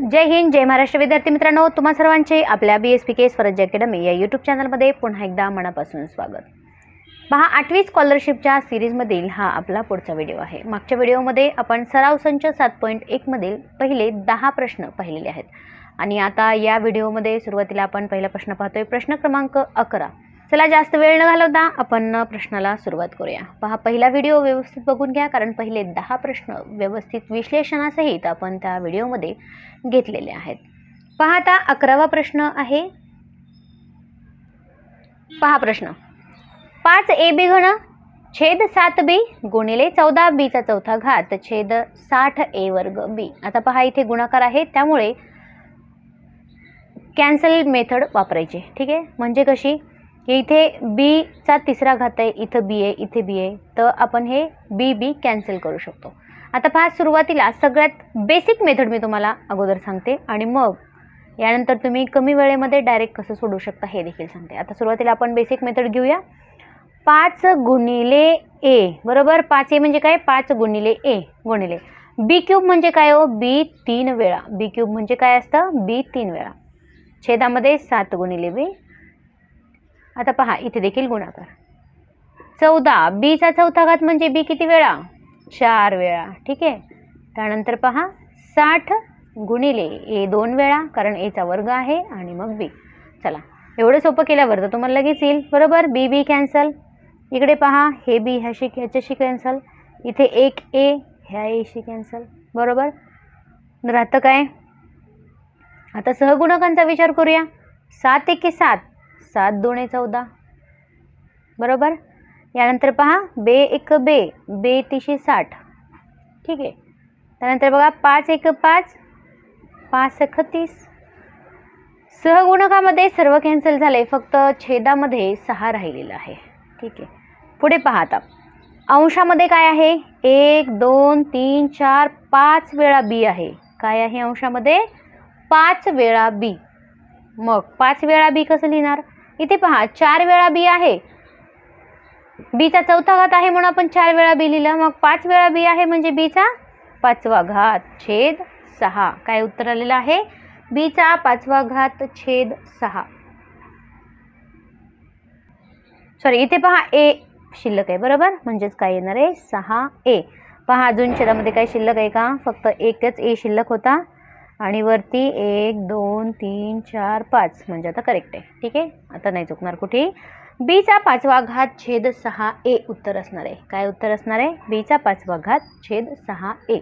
जय हिंद जय महाराष्ट्र. विद्यार्थी मित्रांनो तुम्हा सर्वांचे आपल्या बी एस पी के स्वराज्य अकॅडमी या यूट्यूब चॅनलमध्ये पुन्हा एकदा मनापासून स्वागत. पहा आठवी स्कॉलरशिपच्या सिरीजमधील हा आपला पुढचा व्हिडिओ आहे. मागच्या व्हिडिओमध्ये आपण सराव संच सात पॉईंट एकमधील पहिले दहा प्रश्न पाहिलेले आहेत. आणि आता या व्हिडिओमध्ये सुरुवातीला आपण पहिला प्रश्न पाहतोय. प्रश्न क्रमांक अकरा. चला जास्त वेळ न घालवता आपण प्रश्नाला सुरुवात करूया. पहा पहिला व्हिडिओ व्यवस्थित बघून घ्या कारण पहिले दहा प्रश्न व्यवस्थित विश्लेषणासहित आपण त्या व्हिडिओमध्ये घेतलेले आहेत. पहा आता अकरावा प्रश्न आहे. पहा प्रश्न. पाच ए बी घन छेद सात बी गुणिले चौदा बीचा चौथा घात छेद साठ ए वर्ग बी. आता पहा इथे गुणाकार आहे त्यामुळे कॅन्सल मेथड वापरायची. ठीक आहे? म्हणजे कशी? इथे बीचा तिसरा घात आहे इथं बी आहे इथे बी आहे. तर आपण हे बी बी कॅन्सल करू शकतो. आता पहा सुरुवातीला सगळ्यात बेसिक मेथड मी तुम्हाला अगोदर सांगते. आणि मग यानंतर तुम्ही कमी वेळेमध्ये डायरेक्ट कसं सोडू शकता हे देखील सांगते. आता सुरुवातीला आपण बेसिक मेथड घेऊया. पाच गुणिले ए बरोबर? पाच ए म्हणजे काय? पाच गुणिले ए गुणिले बी क्यूब म्हणजे काय हो? बी तीन वेळा. बी क्यूब म्हणजे काय असतं? बी तीन वेळा. छेदामध्ये सात गुणिले बी आता पहा इथे देखील गुणाकार. चौदा. बीचा चौथा घात म्हणजे बी किती वेळा? चार वेळा. ठीक आहे? त्यानंतर पहा साठ गुणिले ए दोन वेळा कारण एचा वर्ग आहे आणि मग बी चला एवढं सोपं केल्यावर तर तुम्हाला लगेच येईल. बरोबर? बी बी कॅन्सल इकडे पहा हे बी ह्याशी ह्याच्याशी कॅन्सल इथे एक ए ह्या एशी कॅन्सल बरोबर? राहतं काय? आता सहगुणकांचा विचार करूया. सात एके सात. सात दोणे चौदा. बरोबर? यानंतर पहा बे एक बे बे तिशे साठ. ठीक आहे. त्यानंतर बघा पाच एक पाच पाच एक तीस. सहगुणकामध्ये सर्व कॅन्सल झाले फक्त छेदामध्ये सहा राहिलेलं आहे. ठीक आहे. पुढे पहा आता. अंशामध्ये काय आहे? एक दोन तीन चार पाच वेळा बी आहे. काय आहे अंशामध्ये? पाच वेळा बी मग पाच वेळा बी कसं लिहिणार? इथे पहा चार वेळा बी आहे. बीचा चौथा घात आहे म्हणून आपण चार वेळा बी लिहिलं. मग पाच वेळा बी आहे म्हणजे बीचा पाचवा घात छेद सहा. काय उत्तर आलेलं आहे? बीचा पाचवा घात छेद सहा. सॉरी इथे पहा ए शिल्लक आहे बरोबर? म्हणजेच काय येणार आहे? सहा ए पहा अजून छेदामध्ये काय शिल्लक आहे का? फक्त एकच ए शिल्लक होता. आणि वरती एक दोन तीन चार पाच. म्हणजे आता करेक्ट आहे. ठीक आहे? आता नाही चुकणार कुठे? बीचा पाचवा घात छेद सहा ए उत्तर असणार आहे. काय उत्तर असणार आहे? बीचा पाचवा घात छेद सहा ए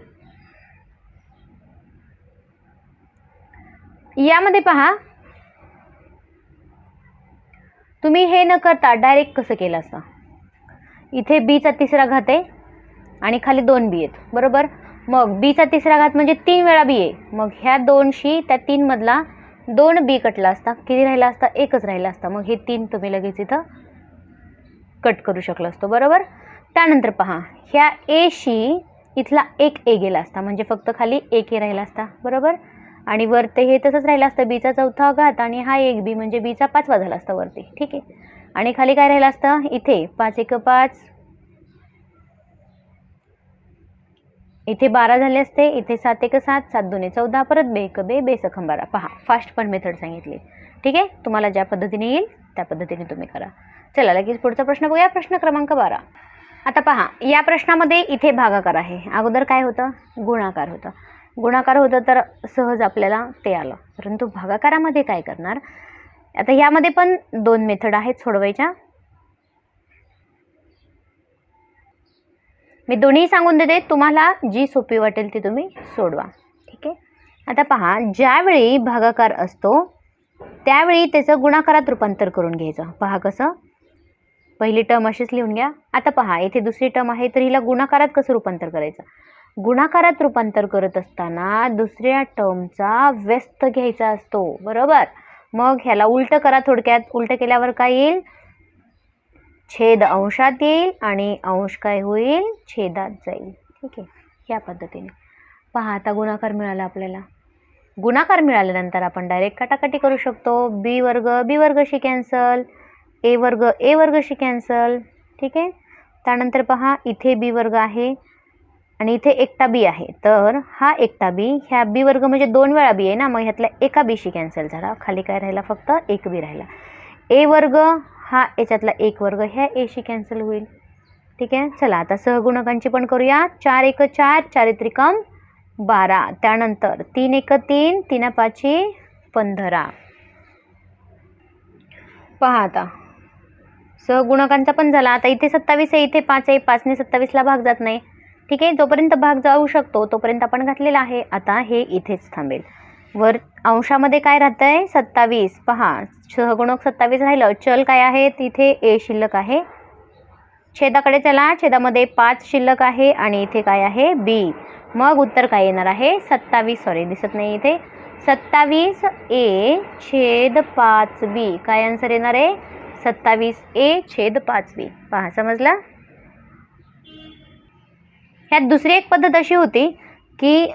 यामध्ये पहा. तुम्ही हे न करता डायरेक्ट कसं केलं असतं? इथे बीचा तिसरा घात आहे आणि खाली दोन बी आहेत. बरोबर? मग बीचा तिसरा घात म्हणजे तीन वेळा बी आहे मग ह्या दोनशी त्या तीनमधला दोन बी कटला असता किती राहिला असता? एकच राहिला असता. मग हे तीन तुम्ही लगेच इथं कट करू शकलो असतो. बरोबर? त्यानंतर पहा ह्या एशी इथला एक ए गेला असता. म्हणजे फक्त खाली एक ए राहिला असता. बरोबर? आणि वरते हे तसंच राहिलं असतं. बीचा चौथा घात आणि हा एक बी म्हणजे बीचा पाचवा झाला असता वरती. ठीक आहे? आणि खाली काय राहिलं असतं? इथे. पाच एक पाच. इथे बारा झाले असते इथे सात एक सात सात दोन्ही चौदा परत बे एक बे बेसखम बारा. पहा फास्ट पण मेथड सांगितली. ठीक आहे? तुम्हाला ज्या पद्धतीने येईल त्या पद्धतीने तुम्ही करा. चला लगेच पुढचा प्रश्न बघूया. प्रश्न क्रमांक बारा. आता पहा या प्रश्नामध्ये इथे भागाकार आहे. अगोदर काय होतं? गुणाकार होतं. गुणाकार होतं तर सहज आपल्याला ते आलं. परंतु भागाकारामध्ये काय करणार? आता यामध्ये पण दोन मेथड आहेत सोडवायच्या. मी दोन्ही सांगून देते. तुम्हाला जी सोपी वाटेल ती तुम्ही सोडवा. ठीक आहे? आता पहा ज्यावेळी भागाकार असतो त्यावेळी त्याचं गुणाकारात रूपांतर करून घ्यायचं. पहा कसं? पहिली टर्म अशीच लिहून घ्या. आता पहा इथे दुसरी टर्म आहे तर हिला गुणाकारात कसं रूपांतर करायचं? गुणाकारात रूपांतर करत असताना दुसऱ्या टर्मचा व्यस्त घ्यायचा असतो. बरोबर? मग ह्याला उलटं करा थोडक्यात. उलटं केल्यावर काय येईल? छेद अंशात येईल आणि अंश काय होईल? छेदात जाईल. ठीक आहे? या पद्धतीने. पहा आता गुणाकार मिळाला आपल्याला. गुणाकार मिळाल्यानंतर आपण डायरेक्ट काटाकाटी करू शकतो. बी वर्ग बी वर्गशी कॅन्सल ए वर्ग ए वर्गशी कॅन्सल ठीक आहे? त्यानंतर पहा इथे बी वर्ग आहे आणि इथे एकटा बी आहे. तर हा एकटा बी ह्या बी वर्ग म्हणजे दोन वेळा बी आहे ना? मग ह्यातला एका बीशी कॅन्सल झाला. खाली काय राहिला? फक्त एक बी राहिला. ए वर्ग हा याच्यातला एक वर्ग ह्या एशी कॅन्सल होईल. ठीक आहे? चला आता सहगुणकांची पण करूया चार एक चार चार त्रिकम बारा. त्यानंतर तीन एक तीन तीन पाचशे पंधरा. पहा आता. सहगुणकांचा पण झाला. आता इथे सत्तावीस आहे इथे पाच आहे. पाचने सत्तावीसला भाग जात नाही. ठीक आहे? जोपर्यंत भाग जाऊ शकतो तोपर्यंत आपण घातलेला आहे. आता हे इथेच थांबेल. वर अंशामध्ये काय राहतं आहे सत्तावीस. पहा सहगुणक सत्तावीस राहिलं. चल काय आहे? तिथे ए शिल्लक आहे. छेदाकडे चला. छेदामध्ये पाच शिल्लक आहे आणि इथे काय आहे? बी. मग उत्तर काय येणार आहे? सत्तावीस. सॉरी दिसत नाही इथे. सत्तावीस ए छेद पाच बी. काय आन्सर येणार आहे? सत्तावीस ए छेद पाच बी. पहा समजला? ह्यात दुसरी एक पद्धत अशी होती की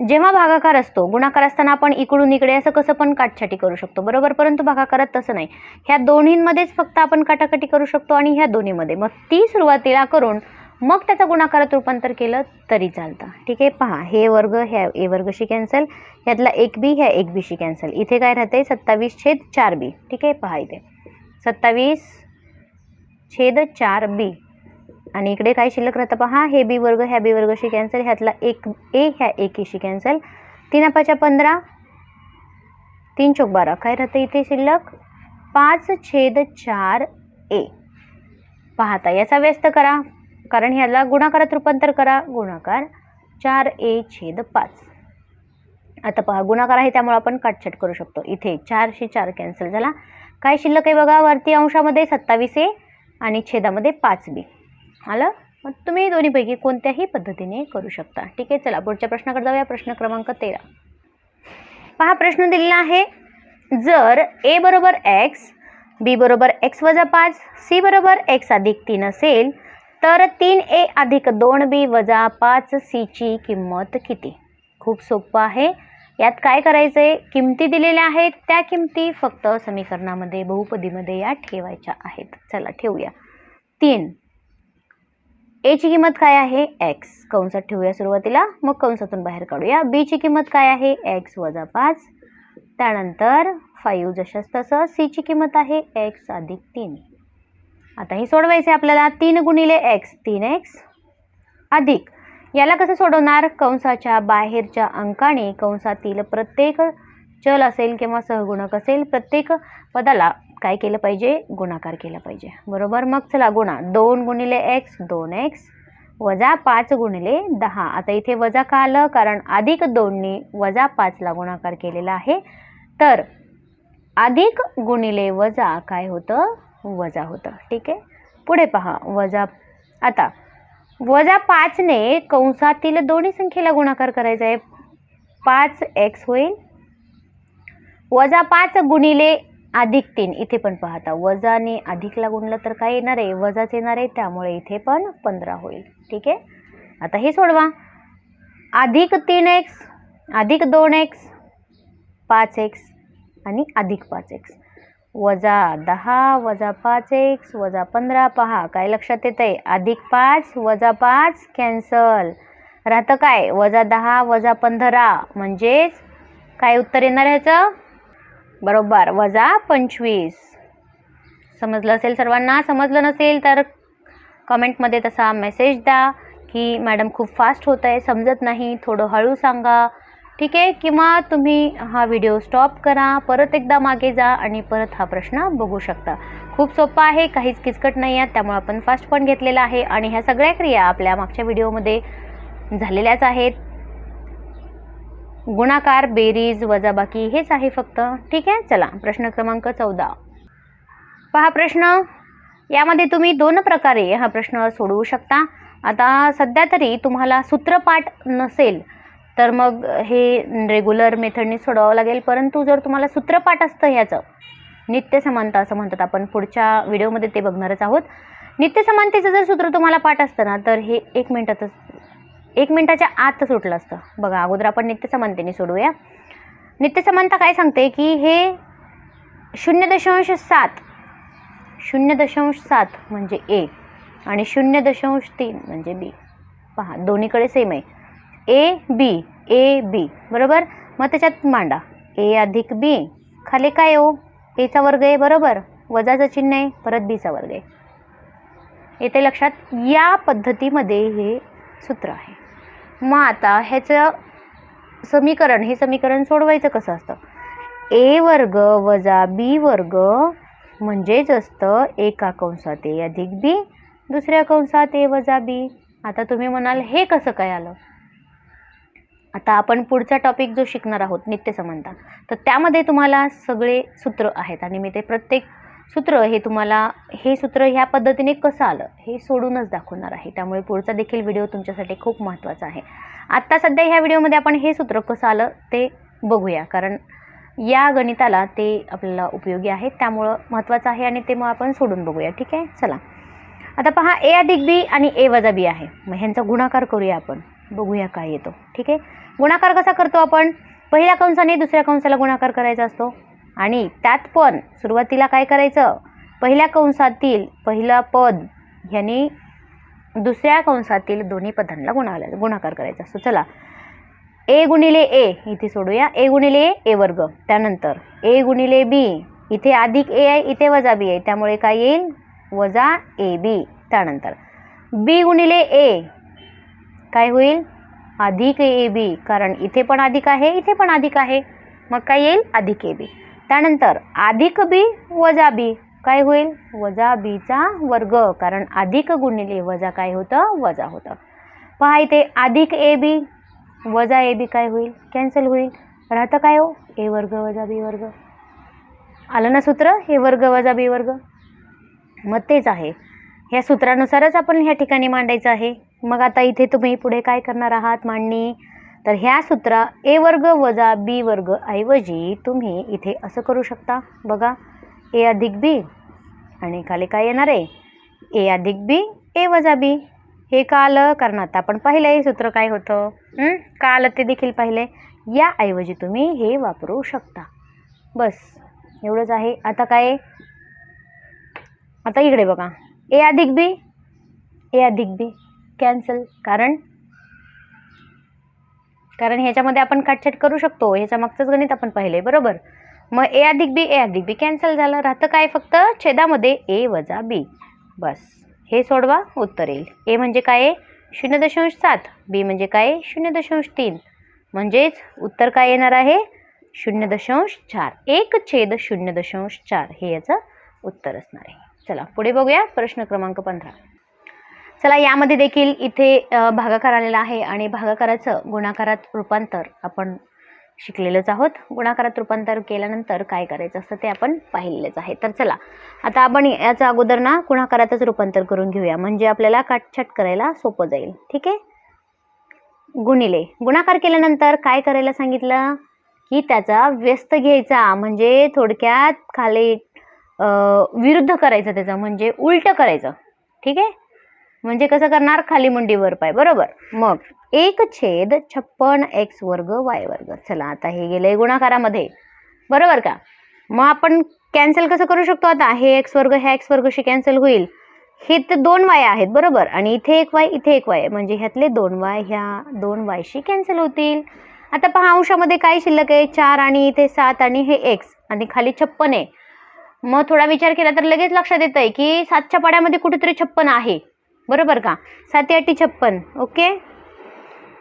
जेव्हा भागाकार असतो गुणाकार असताना आपण इकडून इकडे असं कसं पण काटछाटी करू शकतो. बरोबर? परंतु भागाकारात तसं नाही. ह्या दोन्हींमध्येच फक्त आपण काटाकाटी करू शकतो आणि ह्या दोन्हीमध्ये. मग ती सुरुवातीला करून मग त्याचा गुणाकारात रूपांतर केलं तरी चालतं. ठीक आहे? पहा हे वर्ग ह्या ए वर्गशी कॅन्सल ह्यातला एक बी ह्या एक बीशी कॅन्सल इथे काय राहते सत्तावीस छेद चार बी. ठीक आहे? पहा इथे. सत्तावीस छेद चार बी. आणि इकडे काय शिल्लक राहतं पहा हे बी वर्ग ह्या बी वर्गशी कॅन्सल ह्यातला एक ए ह्या एकीशी कॅन्सल तीन पाच्या पंधरा तीन चौक बारा. काय राहतं इथे शिल्लक? पाच छेद चार ए. पाहता याचा व्यस्त करा. कारण ह्याला गुणाकारात रूपांतर करा. गुणाकार चार ए छेद पाच. आता पहा गुणाकार आहे त्यामुळे आपण काटछाट करू शकतो. इथे चारशे चार कॅन्सल झाला. काय शिल्लक आहे बघा वरती अंशामध्ये सत्तावीस ए आणि छेदामध्ये पाच बी. आलं? मग तुम्ही दोन्हीपैकी कोणत्याही पद्धतीने करू शकता. ठीक आहे चला पुढच्या प्रश्नाकडे जाऊया. प्रश्न क्रमांक तेरा. पहा प्रश्न दिलेला आहे. जर ए बरोबर एक्स बी बरोबर एक्स वजा पाच सी बरोबर एक्स अधिक तीन असेल तर तीन ए अधिक दोन बी वजा पाच सीची किंमत किती? खूप सोपं आहे. यात काय करायचं आहे किमती दिलेल्या आहेत. त्या किमती फक्त समीकरणामध्ये बहुपदीमध्ये या ठेवायच्या आहेत. चला ठेवूया. तीन. एची किंमत काय आहे? एक्स कंसात ठेवूया सुरुवातीला. मग कंसातून बाहेर काढूया. बीची किंमत काय आहे? एक्स वजा पाच. त्यानंतर फाईव्ह जशाच तसं सीची किंमत आहे एक्स अधिक तीन. आता हे सोडवायचे आपल्याला. तीन गुणिले एक्स तीन एक्स अधिक. याला कसं सोडवणार? कंसाच्या बाहेरच्या अंकाने. कंसातील प्रत्येक चल असेल किंवा सहगुणक असेल प्रत्येक पदाला काय केलं पाहिजे? गुणाकार केला पाहिजे. बरोबर? मग चला गुणा. दोन गुणिले एक्स दोन एक्स वजा पाच गुणिले दहा. आता इथे वजा का आलं? कारण अधिक दोननी वजा पाचला गुणाकार केलेला आहे. तर अधिक गुणिले वजा काय होतं? वजा होतं. ठीक आहे? पुढे पहा. वजा आता वजा पाचने कंसातील दोन्ही संख्येला गुणाकार करायचा आहे पाच एक्स होईल. वजा पाच गुणिले अधिक तीन. इथे पण पाहता वजाने अधिकला गुणलं तर काय येणार आहे? वजाच येणार आहे त्यामुळे इथे पण पंधरा होईल. ठीक आहे? आता हे सोडवा. अधिक तीन एक्स अधिक दोन एक्स पाच एक्स आणि अधिक पाच एक्स वजा दहा वजा पाच एक्स वजा पंधरा. पहा काय लक्षात येतं आहे अधिक पाच वजा पाच कॅन्सल. राहतं काय? वजा दहा वजा पंधरा. म्हणजेच काय उत्तर येणार ह्याचं? बरोबर. वजा पंचवीस. समजलं असेल सर्वांना? समजलं नसेल तर कमेंटमध्ये तसा मेसेज द्या की मॅडम खूप फास्ट होत आहे समजत नाही थोडं हळू सांगा. ठीक आहे? किंवा तुम्ही हा व्हिडिओ स्टॉप करा परत एकदा मागे जा आणि परत हा प्रश्न बघू शकता. खूप सोपा आहे काहीच किचकट नाही आहे त्यामुळे आपण फास्ट पण घेतलेला आहे. आणि ह्या सगळ्या क्रिया आपल्या मागच्या व्हिडिओमध्ये झालेल्याच आहेत. गुणाकार बेरीज वजाबाकी हेच आहे फक्त. ठीक आहे? चला प्रश्न क्रमांक चौदा. पहा प्रश्न. यामध्ये तुम्ही दोन प्रकारे हा प्रश्न सोडवू शकता. आता सध्या तरी तुम्हाला सूत्रपाठ नसेल तर मग हे रेग्युलर मेथडने सोडवावं लागेल. परंतु जर तुम्हाला सूत्रपाठ असतं ह्याचं नित्य समानता असं म्हणतात आपण. पुढच्या व्हिडिओमध्ये ते बघणारच आहोत. नित्य समानतेचं जर सूत्र तुम्हाला पाठ असतं ना तर हे एक मिनटातच एक मिनटाच्या आत सुटलं असतं. बघा अगोदर आपण नित्य समानतेने सोडूया. नित्य समानता काय सांगते की हे शून्य दशांश सात शून्य दशांश सात म्हणजे ए आणि शून्य दशांश तीन म्हणजे बी पहा दोन्हीकडे सेम आहे. ए बी ए बी बरोबर? मग त्याच्यात मांडा. ए अधिक बी खाली काय हो? एचा वर्ग आहे बरोबर? वजाचं चिन्ह आहे परत बीचा वर्ग आहे. येते लक्षात. या पद्धतीमध्ये हे सूत्र आहे. मग आता ह्याचं समीकरण हे समीकरण सोडवायचं कसं असतं? ए वर्ग वजा बी वर्ग म्हणजेच असतं एका कंसात ए अधिक बी दुसऱ्या कंसात ए वजा बी. आता तुम्ही म्हणाल हे कसं काय आलं? आता आपण पुढचा टॉपिक जो शिकणार आहोत नित्यसमानता तर त्यामध्ये तुम्हाला सगळे सूत्र आहेत आणि मी ते प्रत्येक सूत्र हे तुम्हाला हे सूत्र ह्या पद्धतीने कसं आलं हे सोडूनच दाखवणार आहे. त्यामुळे पुढचा देखील व्हिडिओ तुमच्यासाठी खूप महत्त्वाचा आहे. आत्ता सध्या ह्या व्हिडिओमध्ये आपण हे सूत्र कसं आलं ते बघूया. कारण या गणिताला ते आपल्याला उपयोगी आहे त्यामुळं महत्त्वाचं आहे आणि ते मग आपण सोडून बघूया. ठीक आहे? चला. आता पहा ए अधिक बी आणि ए वजा बी आहे. मग ह्यांचा गुणाकार करूया आपण. बघूया काय येतो. ठीक आहे? गुणाकार कसा करतो आपण? पहिल्या कंसाने दुसऱ्या कंसाला गुणाकार करायचा असतो. आणि त्यात पण सुरुवातीला काय करायचं? पहिल्या कंसातील पहिलं पद ह्याने दुसऱ्या कंसातील दोन्ही पदांना गुणाला गुणाकार करायचा. सो चला. ए गुणिले ए इथे सोडूया. ए गुणिले ए ए वर्ग. त्यानंतर ए गुणिले बी इथे अधिक ए आहे इथे वजा बी आहे. त्यामुळे काय येईल? वजा ए बी त्यानंतर बी गुणिले ए काय होईल? अधिक ए बी कारण इथे पण अधिक आहे इथे पण अधिक आहे. मग काय येईल? अधिक ए बी त्यानंतर अधिक बी वजा बी काय होईल? वजा बीचा वर्ग कारण अधिक गुणिले वजा काय होतं? वजा होतं. पहा इथे अधिक ए बी वजा ए बी काय होईल? कॅन्सल होईल. राहतं काय हो? ए वर्ग वजा बी वर्ग. आलं ना सूत्र? ए वर्ग वजा बी वर्ग. मग तेच आहे. ह्या सूत्रानुसारच आपण ह्या ठिकाणी मांडायचं आहे. मग आता इथे तुम्ही पुढे काय करणार आहात मांडणी? तर ह्या सूत्रा ए वर्ग वजा बी वर्ग ऐवजी तुम्ही इथे असं करू शकता. बघा ए अधिक बी आणि खाली काय येणार आहे? ए अधिक बी ए वजा बी. हे का आलं? कारण आता आपण पाहिलं हे सूत्र काय होतं. काल का आलं ते देखील पाहिले याऐवजी तुम्ही हे वापरू शकता. बस एवढंच आहे. आता काय? आता इकडे बघा. ए अधिक बी ए अधिक बी. कॅन्सल कारण कारण ह्याच्यामध्ये आपण काटछाट करू शकतो. ह्याच्या मागचंच गणित आपण पाहिले बरोबर? मग ए अधिक बी ए अधिक बी कॅन्सल झालं. राहतं काय फक्त? छेदामध्ये ए वजा बी बस. हे सोडवा उत्तर येईल. ए म्हणजे काय आहे? शून्य दशांश सात. बी म्हणजे काय आहे? शून्य दशांश तीन. म्हणजेच उत्तर काय येणार आहे? शून्य दशांश चार. एक छेद शून्य दशांश चार. हे याचं उत्तर असणार आहे. चला पुढे बघूया प्रश्न क्रमांक पंधरा. चला यामध्ये देखील इथे भागाकार आलेला आहे आणि भागाकाराचं गुणाकारात रूपांतर आपण शिकलेलंच आहोत. गुणाकारात रूपांतर केल्यानंतर काय करायचं असतं ते आपण पाहिलेलंच आहे. तर चला आता आपण याचा अगोदर ना गुणाकारातच रूपांतर करून घेऊया. म्हणजे आपल्याला काटछाट करायला सोपं जाईल. ठीक आहे? गुणिले. गुणाकार केल्यानंतर काय करायला सांगितलं? की त्याचा व्यस्त घ्यायचा. म्हणजे थोडक्यात खाली विरुद्ध करायचं त्याचं. म्हणजे उलटं करायचं. ठीक आहे? म्हणजे कसं करणार? खाली मुंडी वर पाय. बरोबर? मग एक छेद छप्पन एक्स वर्ग वाय वर्ग. चला आता हे गेलंय गुणाकारामध्ये. बरोबर का? मग आपण कॅन्सल कसं करू शकतो आता? हे एक्स वर्ग ह्या एक्स वर्गशी कॅन्सल होईल. हे तर दोन वाय आहेत बरोबर? आणि इथे एक वाय इथे एक वाय. म्हणजे ह्यातले दोन वाय ह्या दोन वायशी कॅन्सल होतील. आता पहा अंशामध्ये काय शिल्लक आहे? चार आणि इथे सात आणि हे एक्स. आणि खाली छप्पन आहे. मग थोडा विचार केला तर लगेच लक्षात येतं आहे की सातच्या पाड्यामध्ये कुठेतरी छप्पन आहे. बरोबर का? साती आठी छप्पन. ओके?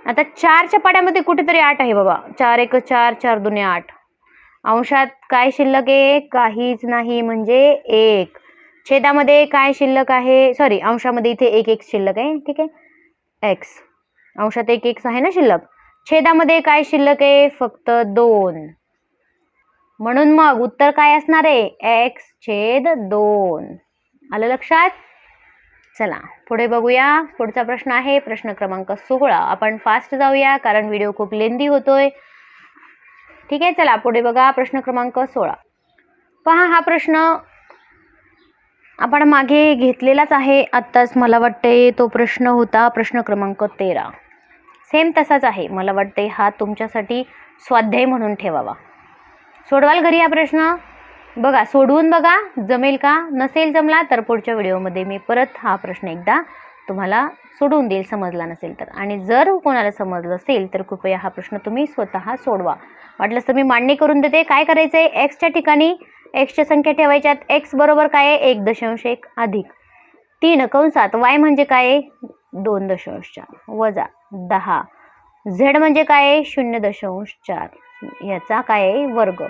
आता चारच्या पाड्यामध्ये कुठेतरी आठ आहे बाबा. चार एक चार चार दुने आठ. अंशात काय शिल्लक आहे? काहीच नाही म्हणजे एक. छेदामध्ये काय शिल्लक आहे? सॉरी अंशामध्ये इथे एक एक शिल्लक आहे. ठीक आहे? एक्स अंशात एक एक्स आहे ना शिल्लक? छेदामध्ये काय शिल्लक आहे? फक्त दोन. म्हणून मग उत्तर काय असणार आहे? एक्स छेद दोन. आलं लक्षात? चला पुढे बघूया. पुढचा प्रश्न आहे प्रश्न क्रमांक सोळा. आपण फास्ट जाऊया कारण व्हिडिओ खूप लेंदी होतोय. ठीक आहे चला पुढे बघा प्रश्न क्रमांक सोळा. पहा हा प्रश्न. आपण मागे घेतलेलाच आहे आत्ताच मला वाटते तो प्रश्न होता प्रश्न क्रमांक तेरा. सेम तसाच आहे मला वाटते हा तुमच्यासाठी स्वाध्याय म्हणून ठेवावा. सोडवाल घरी हा प्रश्न? बघा सोडवून बघा जमेल का नसेल जमला तर पुढच्या व्हिडिओमध्ये मी परत हा प्रश्न एकदा तुम्हाला सोडवून देईल समजला नसेल तर. आणि जर कोणाला समजलं असेल तर कृपया हा प्रश्न तुम्ही स्वतः सोडवा. वाटलंच तर मी मांडणी करून देते. काय करायचं आहे एक्सच्या ठिकाणी एक्सच्या संख्या ठेवायच्यात. एक्स बरोबर काय आहे? एक दशांश एक अधिक तीन कंसात वाय म्हणजे काय आहे? दोन दशांश चार. वजा दहा. झेड म्हणजे काय आहे? शून्य दशांश चार. याचा काय आहे? वर्ग.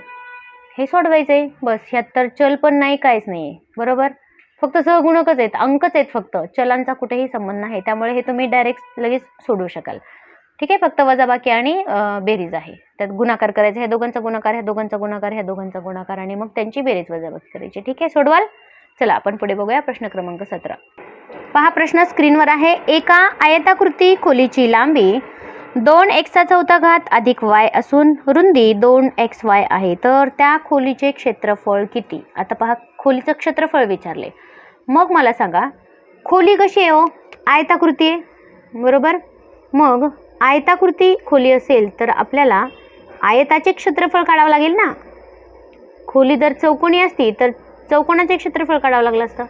हे सोडवायचं आहे बस ह्यात तर चल पण नाही काहीच नाही आहे बरोबर? फक्त सहगुणकच आहेत अंकच आहेत फक्त. चलांचा कुठेही संबंध नाही त्यामुळे हे तुम्ही डायरेक्ट लगेच सोडवू शकाल. ठीक आहे? फक्त वजाबाकी आणि बेरीज आहे. त्यात गुणाकार करायचा ह्या दोघांचा गुणाकार ह्या दोघांचा गुणाकार ह्या दोघांचा गुणाकार आणि मग त्यांची बेरीज वजाबाकी करायची. ठीक आहे? सोडवाल? चला आपण पुढे बघूया प्रश्न क्रमांक सतरा. पहा प्रश्न स्क्रीनवर आहे. एका आयताकृती खोलीची लांबी दोन एक्सचा चौथा घात अधिक वाय असून रुंदी दोन एक्स वाय आहे. तर त्या खोलीचे क्षेत्रफळ किती? आता पहा खोलीचं क्षेत्रफळ विचारले. मग मला सांगा खोली कशी आहे हो? आयताकृती आहे? बरोबर? मग आयताकृती खोली असेल तर आपल्याला आयताचे क्षेत्रफळ काढावं लागेल ना? खोली जर चौकोनी असती तर चौकोनाचे क्षेत्रफळ काढावं लागलं असतं.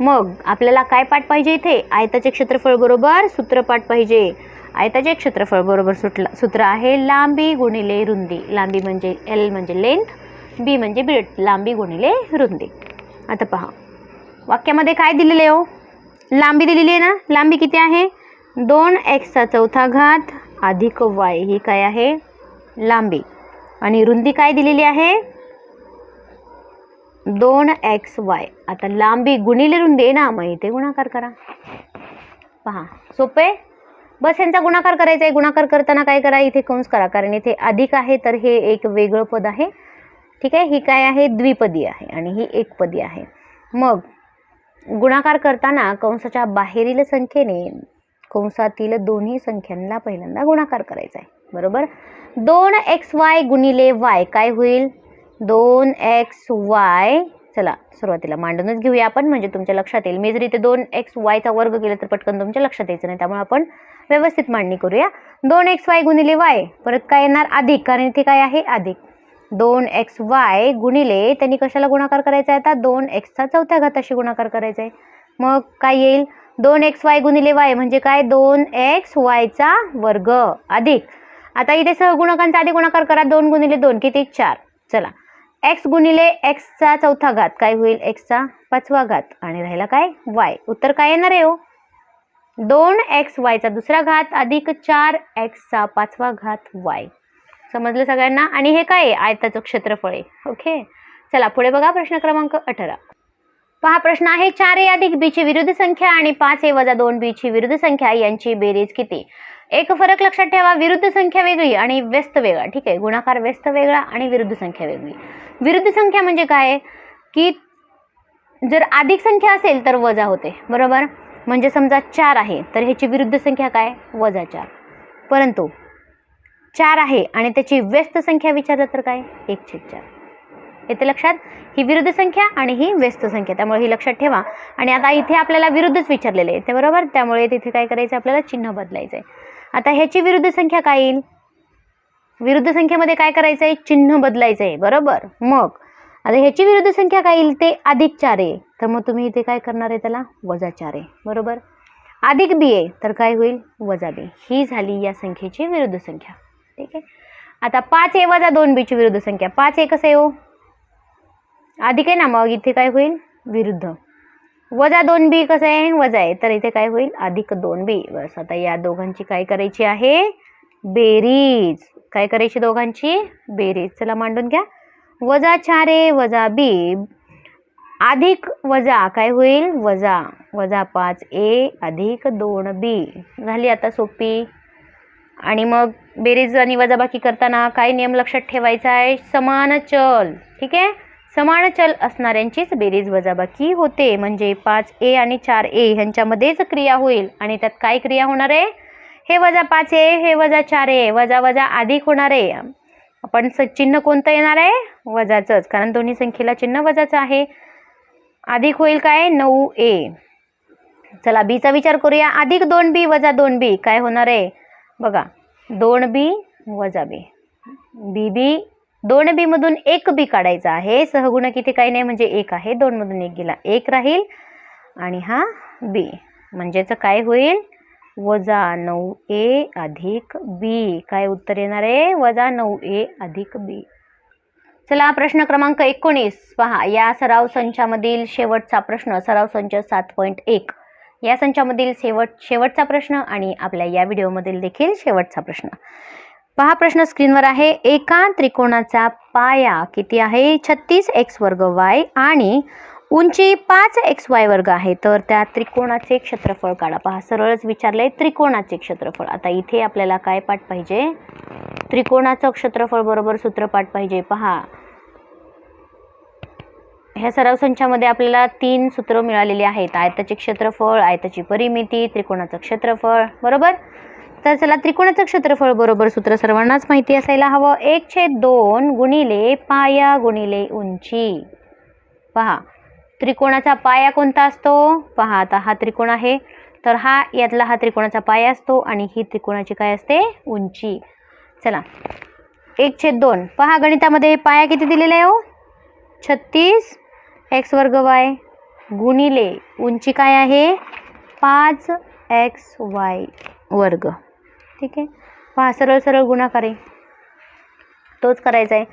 मग आपल्याला काय पाठ पाहिजे इथे? आयताचे क्षेत्रफळ बरोबर सूत्रपाठ पाहिजे. आयताचे क्षेत्रफळ बरोबर सुटला सूत्र आहे लांबी गुणिले रुंदी. लांबी म्हणजे एल म्हणजे लेंथ बी म्हणजे ब्रेड लांबी गुणिले रुंदी. आता पहा. वाक्यामध्ये काय दिलेले हो? लांबी दिलेली आहे ना? लांबी किती आहे? दोन एक्सचा चौथा घात अधिक वाय ही काय आहे? लांबी. आणि रुंदी काय दिलेली आहे? दोन एक्स वाय आता लांबी गुणिले रुंदी आहे ना? मग इथे गुणाकार करा. पहा. सोपे? बस यांचा गुणाकार करायचा आहे. गुणाकार करताना काय करा इथे कंस करा. कारण इथे अधिक आहे तर हे एक वेगळं पद आहे. ठीक आहे? ही काय आहे? द्विपदी आहे आणि ही एकपदी आहे. मग गुणाकार करताना कंसाच्या बाहेरील संख्येने कंसातील दोन्ही संख्यांना पहिल्यांदा गुणाकार करायचा आहे. बरोबर? दोन एक्स वाय गुणिले वाय काय होईल? दोन एक्स वाय चला सुरुवातीला मांडूनच घेऊया आपण. म्हणजे तुमच्या लक्षात येईल. मी जर इथे दोन एक्स वायचा वर्ग केला तर पटकन तुमच्या लक्षात यायचं नाही. त्यामुळे आपण व्यवस्थित मांडणी करूया. दोन एक्स वाय गुणिले वाय परत काय येणार? अधिक. कारण इथे काय आहे? अधिक. दोन एक्स वाय गुणिले त्यांनी कशाला गुणाकार करायचा आहे आता? दोन एक्सचा चौथ्या घाताशी गुणाकार करायचा आहे. मग काय येईल? दोन एक्स वाय गुणिले वाय म्हणजे काय? दोन एक्स वायचा वर्ग. अधिक. आता इथे सहगुणकांचा आधी गुणाकार करा. दोन गुणिले दोन. किती? चार. चला. एक्स गुणिले एक्सचा चौथा घात. काय होईल? एक्सचा पाचवा घात. आणि राहिला काय? वाय उत्तर काय येणार आहे हो? दोन एक्स वायचा दुसरा घात. अधिक चार एक्सचा पाचवा घात वाय समजलं सगळ्यांना? आणि हे काय आहे? आयताचं क्षेत्रफळ आहे. ओके? चला पुढे बघा प्रश्न क्रमांक अठरा. पहा प्रश्न आहे चार ए अधिक बीची विरुद्ध संख्या आणि पाच ए वजा दोन बीची विरुद्ध संख्या यांची बेरीज किती? एक फरक लक्षात ठेवा विरुद्ध संख्या वेगळी आणि व्यस्त वेगळा. ठीक आहे? गुणाकार व्यस्त वेगळा आणि विरुद्ध संख्या वेगळी. विरुद्ध संख्या म्हणजे काय? की जर अधिक संख्या असेल तर वजा होते. बरोबर? म्हणजे समजा चार आहे तर ह्याची विरुद्ध संख्या काय? वजा चार. परंतु चार आहे आणि त्याची व्यस्त संख्या विचारलं तर काय? एक छेद चार. येते लक्षात? ही विरुद्ध संख्या आणि ही व्यस्त संख्या. त्यामुळे ही लक्षात ठेवा. आणि आता इथे आपल्याला विरुद्धच विचारलेले आहे ते बरोबर? त्यामुळे तिथे काय करायचं आपल्याला चिन्ह बदलायचं आहे आता ह्याची विरुद्ध संख्या काय येईल? विरुद्ध संख्येमध्ये काय करायचं आहे चिन्ह बदलायचं आहे बरोबर? मग? आता ह्याची विरुद्ध संख्या काय येईल? ते अधिक चार आहे. तर मग तुम्ही इथे काय करणार आहे त्याला? वजा चार आहे. बरोबर? अधिक बी आहे. तर काय होईल? वजा बी. ही झाली या संख्येची विरुद्ध संख्या. ठीक आहे? आता पाच ए वजा दोन बीची विरुद्ध संख्या. पाच ए कसं आहे हो? अधिक आहे ना? मग इथे काय होईल? विरुद्ध. वजा दोन बी कसं आहे? वजा आहे. तर इथे काय होईल? अधिक दोन बी. बस आता या दोघांची काय करायची आहे? बेरीज. काय करायची दोघांची? बेरीज. चला मांडून घ्या. वजा चार ए वजा बी. अधिक वजा काय होईल? वजा. वजा पाच ए अधिक दोन बी. झाली आता सोपी. आणि मग बेरीज आणि वजाबाकी करताना काय नियम लक्षात ठेवायचा आहे? समान चल. ठीक आहे? समान चल असणाऱ्यांचीच बेरीज वजाबाकी होते. म्हणजे पाच ए आणि चार ए ह्यांच्यामध्येच क्रिया होईल. आणि त्यात काय क्रिया होणार आहे? हे वजा पाच ए हे वजा चार ए वजा वजा अधिक होणार आहे. आपण स चिन्ह कोणतं येणार आहे? वजाचंच. कारण दोन्ही संख्येला चिन्ह वजाचं आहे. अधिक होईल काय? नऊ ए चला बीचा विचार करूया. अधिक दोन बी वजा दोन बी काय होणार आहे? बघा. दोन बी वजा बी बी बी दोन बी मधून एक बी काढायचा आहे. सहगुणक इथे काही नाही म्हणजे एक आहे. दोन मधून एक गेला एक राहील. आणि हा बी म्हणजेच काय होईल? वजा नऊ ए अधिक बी काय उत्तर येणार आहे? वजा नऊ ए अधिक बी चला प्रश्न क्रमांक एकोणीस. पहा या सराव संचामधील शेवटचा प्रश्न सराव संच सात पॉईंट एक. या संचामधील शेवट शेवटचा प्रश्न आणि आपल्या या व्हिडिओमधील देखील शेवटचा प्रश्न. पहा प्रश्न स्क्रीनवर आहे. एका त्रिकोणाचा पाया किती आहे? छत्तीस एक्स वर्ग वाय आणि उंची पाच एक्स वाय वर्ग आहे. तर त्या त्रिकोणाचे क्षेत्रफळ काढा. पहा सरळच विचारलंय त्रिकोणाचे क्षेत्रफळ. आता इथे आपल्याला काय पाठ पाहिजे? त्रिकोणाचं क्षेत्रफळ बरोबर सूत्रपाठ पाहिजे. पहा. ह्या सराव संचामध्ये आपल्याला तीन सूत्र मिळालेली आहेत. आयताचे क्षेत्रफळ आयताची परिमिती त्रिकोणाचं क्षेत्रफळ. बरोबर? तर चला त्रिकोणाचं क्षेत्रफळ बरोबर सूत्र सर्वांनाच माहिती असायला हवं. एक छेद दोन गुणिले पाया गुणिले उंची. पहा त्रिकोणाचा पाया कोणता असतो? पहा आता हा त्रिकोण आहे. तर हा यातला हा त्रिकोणाचा पाया असतो आणि ही त्रिकोणाची काय असते? उंची. चला एक छेद दोन. पहा गणितामध्ये पाया किती दिलेला आहे हो? छत्तीस. एक्स वर्ग वाय गुणिले उंची काय आहे? पाच एक्स वाय वर्ग. ठीक आहे. पहा सरळ सरळ गुणाकार आहे. तोच करायचा आहे.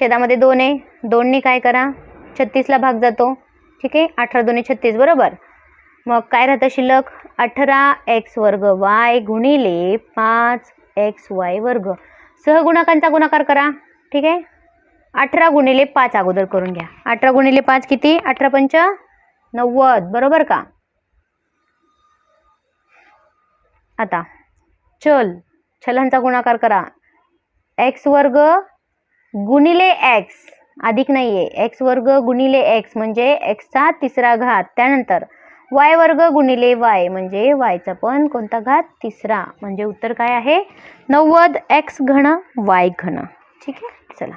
छेदामध्ये दोन आहे. दोनने काय करा? छत्तीसला भाग जातो. ठीक आहे? अठरा दोन्ही छत्तीस. बरोबर? मग काय राहतं शिल्लक? अठरा एक्स वर्ग वाय गुणिले पाच एक्स वाय वर्ग. सहगुणाकांचा गुणाकार करा. ठीक आहे? अठरा गुणिले पाच अगोदर करून घ्या. अठरा गुणिले पाच किती? अठरा पंच नव्वद. बरोबर का? आता. चल चलांचा गुणाकार करा. एक्स वर्ग गुणिले एक्स. अधिक नाही आहे एक्स वर्ग गुणिले एक्स म्हणजे एक्सचा तिसरा घात. त्यानंतर वाय वर्ग गुणिले वाय म्हणजे वायचा पण कोणता घात? तिसरा. म्हणजे उत्तर काय आहे? नव्वद एक्स घन वाय घन. ठीक आहे? चला.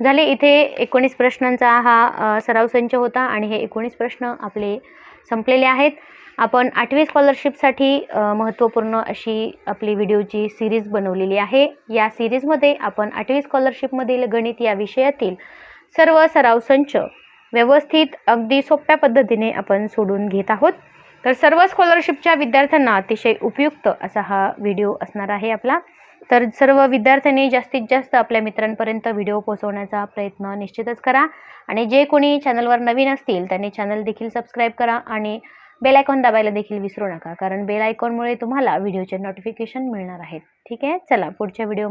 झाले इथे एकोणीस प्रश्नांचा हा सराव संच होता आणि हे एकोणीस प्रश्न आपले संपलेले आहेत. आपण आठवी स्कॉलरशिपसाठी महत्त्वपूर्ण अशी आपली व्हिडिओची सिरीज बनवलेली आहे. या सिरीजमध्ये आपण आठवी स्कॉलरशिपमधील गणित या विषयातील सर्व सराव संच व्यवस्थित अगदी सोप्या पद्धतीने आपण सोडून घेत आहोत. तर सर्व स्कॉलरशिपच्या विद्यार्थ्यांना अतिशय उपयुक्त असा हा व्हिडिओ असणार आहे आपला. तर सर्व विद्यार्थ्यांनी जास्तीत जास्त आपल्या मित्रांपर्यंत व्हिडिओ पोहोचवण्याचा प्रयत्न निश्चितच करा. आणि जे कोणी चॅनलवर नवीन असतील त्यांनी चॅनल देखील सबस्क्राईब करा आणि बेल आयकॉन दाबायला देखील विसरू नका कारण बेल आयकॉनमुळे तुम्हाला व्हिडिओचे नोटिफिकेशन मिळणार आहेत. ठीक आहे? चला पुढच्या व्हिडिओ